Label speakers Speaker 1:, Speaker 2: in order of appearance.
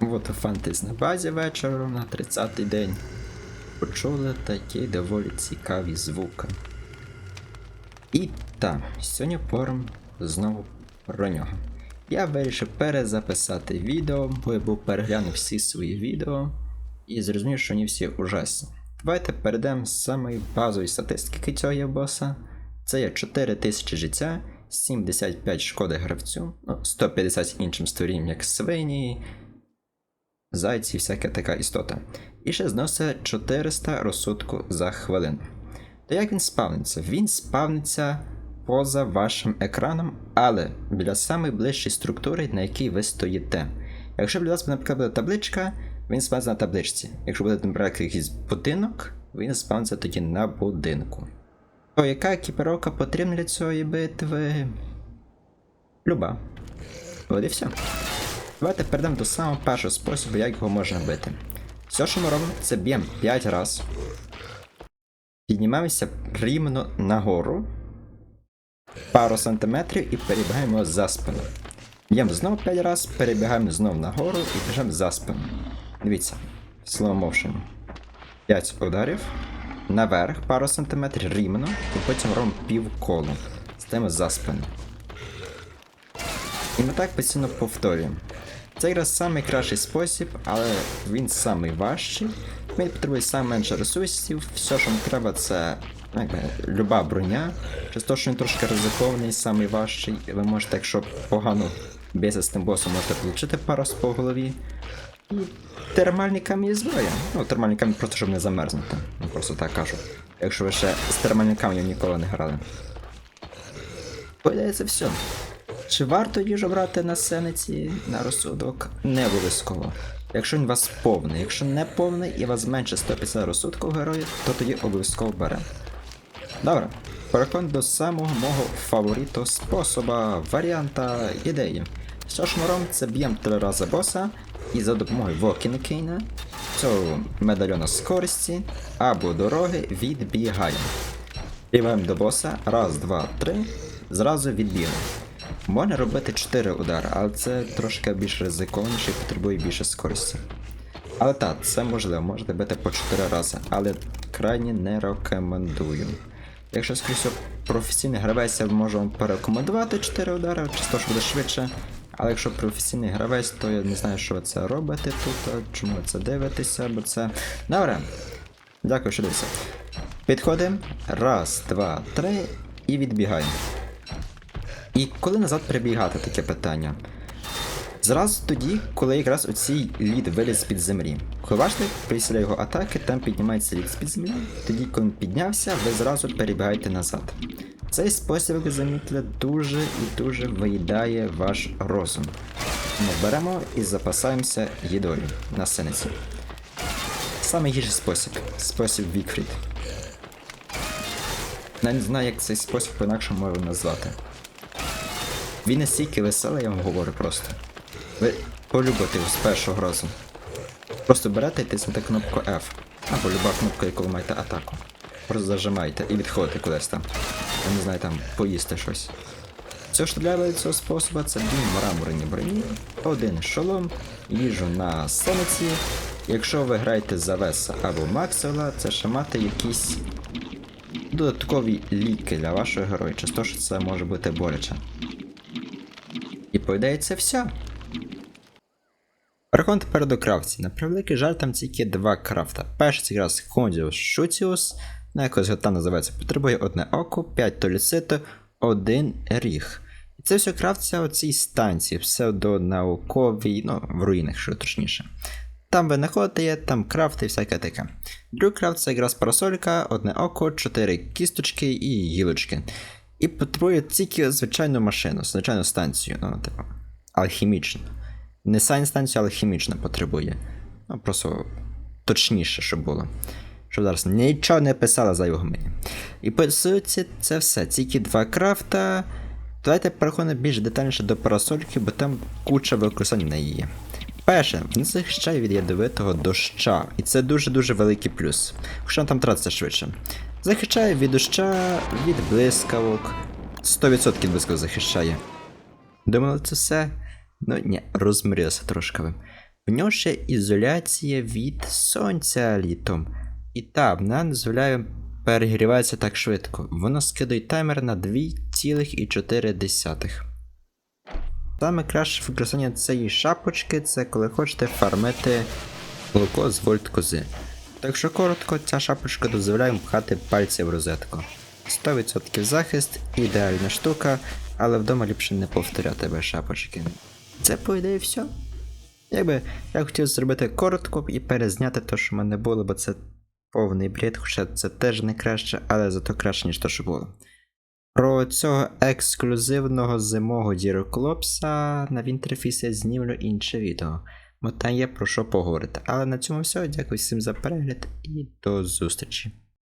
Speaker 1: Вот фантез на базі вечором на 30-й день. Почули такі доволі цікаві звуки. І так, сьогодні пором знову про нього. Я вирішив перезаписати відео, бо я був переглянув всі свої відео і зрозумів, що вони всі ужасні. Давайте перейдемо з самої базової статистики цього є боса. Це є 4000 життя, 75 шкоди гравцю, ну, 150 іншим створінням, як свині, зайці, всяка така істота. І ще зносить 400 розсудку за хвилину. То як він спавниться? Він спавниться поза вашим екраном, але біля самої ближчої структури, на якій ви стоїте. Якщо біля вас, наприклад, буде табличка, він спавниться на табличці. Якщо буде, наприклад, якийсь будинок, він спавниться тоді на будинку. То яка екіпіровка потрібна для цієї битви? Люба. От і все. Давайте перейдемо до самого першого способу, як його можна бити. Все, що ми робимо, це б'ємо 5 разів. Піднімаємося рівно нагору. Пару сантиметрів і перебігаємо за спину. Б'ємо знову 5 разів, перебігаємо знову нагору і біжимо за спину. Дивіться, motion. 5 ударів. Наверх пару сантиметрів рівно, і потім робимо півколо. Стаємо за спину. І ми так постійно повторюємо. Це якраз найкращий спосіб, але він самий важчий. Він потребує найменше ресурсів. Все, що вам треба, це ну, якби, люба броня. Через те, що він трошки ризикований, самий важчий. Ви можете, якщо погано б'єте з тим босом, можете отримати пару по голові. І термальні камінь зброя. Ну, термальні камінь просто щоб не замерзнути. Ну, просто так кажу. Якщо ви ще з термальним каменем ніколи не грали. Поїдає все. Чи варто їжу брати на сениці на розсудок? Не обов'язково. Якщо він вас повний, якщо не повний і вас менше 150 розсудку в герої, то тоді обов'язково бере. Добре, переходимо до самого мого фавориту способа, варіанта, ідеї. Що робимо, це б'ємо три рази боса і за допомогою Вокінкейна, цього медальйона скорості або дороги відбігаємо. Бігаємо до боса, раз, два, три, зразу відбігаємо. Можна робити 4 удари, але це трошки більш ризикованіше і потребує більше скорості. Але так, це можливо, можете бити по 4 рази, але крайні не рекомендую. Якщо скрізь професійний гравець, я можу вам порекомендувати 4 удари, чисто що буде швидше. Але якщо професійний гравець, то я не знаю, що ви це робите тут, чому це дивитеся, бо це. Добре. Дякую, що дивився. Підходимо. Раз, два, три і відбігаємо. І коли назад прибігати таке питання? Зразу тоді, коли якраз оцій лід виліз з-під землі. Бачите, після його атаки там піднімається лід з-під землі, тоді, коли він піднявся, ви зразу перебігаєте назад. Цей спосіб, як ви замітили, дуже і дуже виїдає ваш розум. Ми беремо і запасаємося їдою на синиці. Саме гірший спосіб спосіб Вікфрід. Я не знаю, як цей спосіб по-інакшому можна назвати. Він настільки веселий, я вам говорю просто. Ви полюбите його з першого разу. Просто берете і тиснете кнопку F. Або люба кнопка, яку ви маєте атаку. Просто зажимаєте і відходите кудись там. Я не знаю, там поїсти щось. Все, що для цього способу, це дві мраморні броні, один шолом, їжу на сониці. Якщо ви граєте за Веса або Максвелла, це ще мати якісь додаткові ліки для вашого героя, часто що це може бути боляче. По ідеї це все. Переходимо тепер до крафтів. На превеликий жаль, там тільки два крафта. Перший це якраз Кондіус Шутіус, на якось його там називається, потребує одне око, 5 толіциту, один ріг. І це все крафтиться у цій станції, псевдонауковій, ну, в руїнах, що точніше. Там ви знаходите, там крафти і всяке таке. Другий крафт це якраз парасолька, одне око, 4 кісточки і гілочки. І потребує тільки звичайну машину, звичайну станцію, ну, типу, алхімічну. Не сайнстанцію, але хімічна потребує. Ну, просто точніше, щоб було. Щоб зараз нічого не писала за його мені. І по суті, це все. Тільки два крафта. Давайте переходимо більш детальніше до парасольки, бо там куча використань в неї є. Перше, він захищає від ядовитого доща, і це дуже-дуже великий плюс. Хоча там тратиться швидше. Захищає від доща, від блискавок. 100% блискавок захищає. Думали, це все? Ну ні, розмрілося трошки. В нього ще ізоляція від сонця літом. І та, вона не дозволяє перегріватися так швидко. Воно скидає таймер на 2,4. Саме краще використання цієї шапочки це коли хочете фармити молоко з вольт кози. Так що коротко, ця шапочка дозволяє пхати пальці в розетку. 100% захист, ідеальна штука, але вдома ліпше не повторяти без шапочки. Це по ідеї все. Якби я хотів зробити коротко і перезняти те, що в мене було, бо це повний бред, хоча це теж не краще, але зато краще, ніж те, що було. Про цього ексклюзивного зимового діроклопса на Вінтерфіс знімлю інше відео, там є про що поговорити. Але на цьому все. Дякую всім за перегляд і до зустрічі.